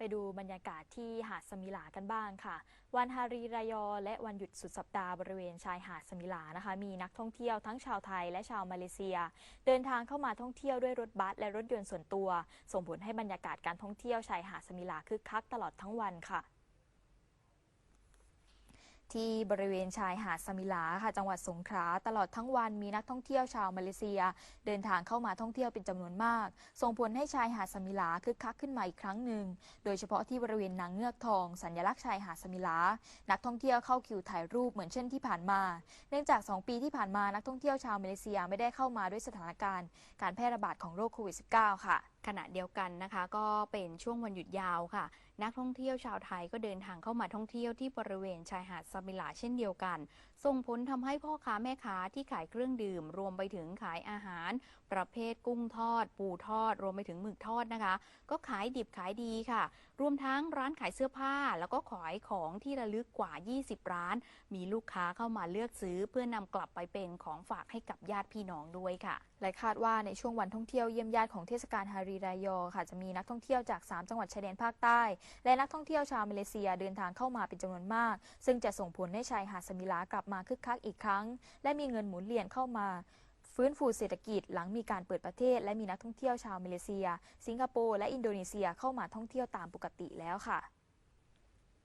ไปดูบรรยากาศที่หาดสมิลากันบ้างค่ะ วันฮารีรายอ และวันหยุดสุดสัปดาห์บริเวณชายหาดสมิลานะคะ มีนักท่องเที่ยวทั้งชาวไทยและชาวมาเลเซีย เดินทางเข้ามาท่องเที่ยวด้วยรถบัสและรถยนต์ส่วนตัว ส่งผลให้บรรยากาศการท่องเที่ยวชายหาดสมิลาคึกคักตลอดทั้งวันค่ะ ที่บริเวณชายหาดสมิลาค่ะจังหวัดสงขลาตลอดทั้งวันมีนักท่องเที่ยวชาวมาเลเซีย เดินทางเข้ามาท่องเที่ยวเป็นจำนวนมาก ส่งผลให้ชายหาดสมิลาคึกคักขึ้นมาอีกครั้งหนึ่ง โดยเฉพาะที่บริเวณนางเงือกทอง สัญลักษณ์ชายหาดสมิลา นักท่องเที่ยวเข้าคิวถ่ายรูปเหมือนเช่นที่ผ่านมา เนื่องจาก 2 ปีที่ผ่านมานักท่องเที่ยวชาวมาเลเซียไม่ได้เข้ามาด้วยสถานการณ์ การแพร่ระบาดของโรคโควิด -19 ค่ะขณะเดียวกันนะคะ ก็เป็นช่วงวันหยุดยาวค่ะ นักท่องเที่ยวชาวไทยก็เดินทางเข้ามาท่องเที่ยวที่บริเวณชายหาดสมิลาเช่นเดียวกัน ส่งผลทำให้พ่อค้าแม่ค้าที่ขายเครื่องดื่ม รวมไปถึงขายอาหาร ประเภทกุ้งทอด ปูทอด รวมไปถึงหมึกทอดนะคะ ก็ขายดิบขายดีค่ะ รวมทั้งร้านขายเสื้อผ้า แล้วก็ขายของที่ระลึกกว่า 20 ร้าน มีลูกค้าเข้ามาเลือกซื้อ เพื่อนำกลับไปเป็นของฝากให้กับญาติพี่น้องด้วยค่ะและคาดว่าในช่วงวันท่องเที่ยวเยี่ยมญาติของเทศกาลฮารรีรายอค่ะจะมีนักท่องเที่ยวจาก 3 จังหวัดชายแดนภาคใต้ และนักท่องเที่ยวชาวมาเลเซียเดินทางเข้ามาเป็นจำนวนมาก ซึ่งจะส่งผลให้ชายหาดสมิลากลับมาคึกคักอีกครั้ง และมีเงินหมุนเวียนเข้ามาฟื้นฟูเศรษฐกิจหลังมีการเปิดประเทศ และมีนักท่องเที่ยวชาวมาเลเซีย สิงคโปร์และอินโดนีเซียเข้ามาท่องเที่ยวตามปกติแล้วค่ะ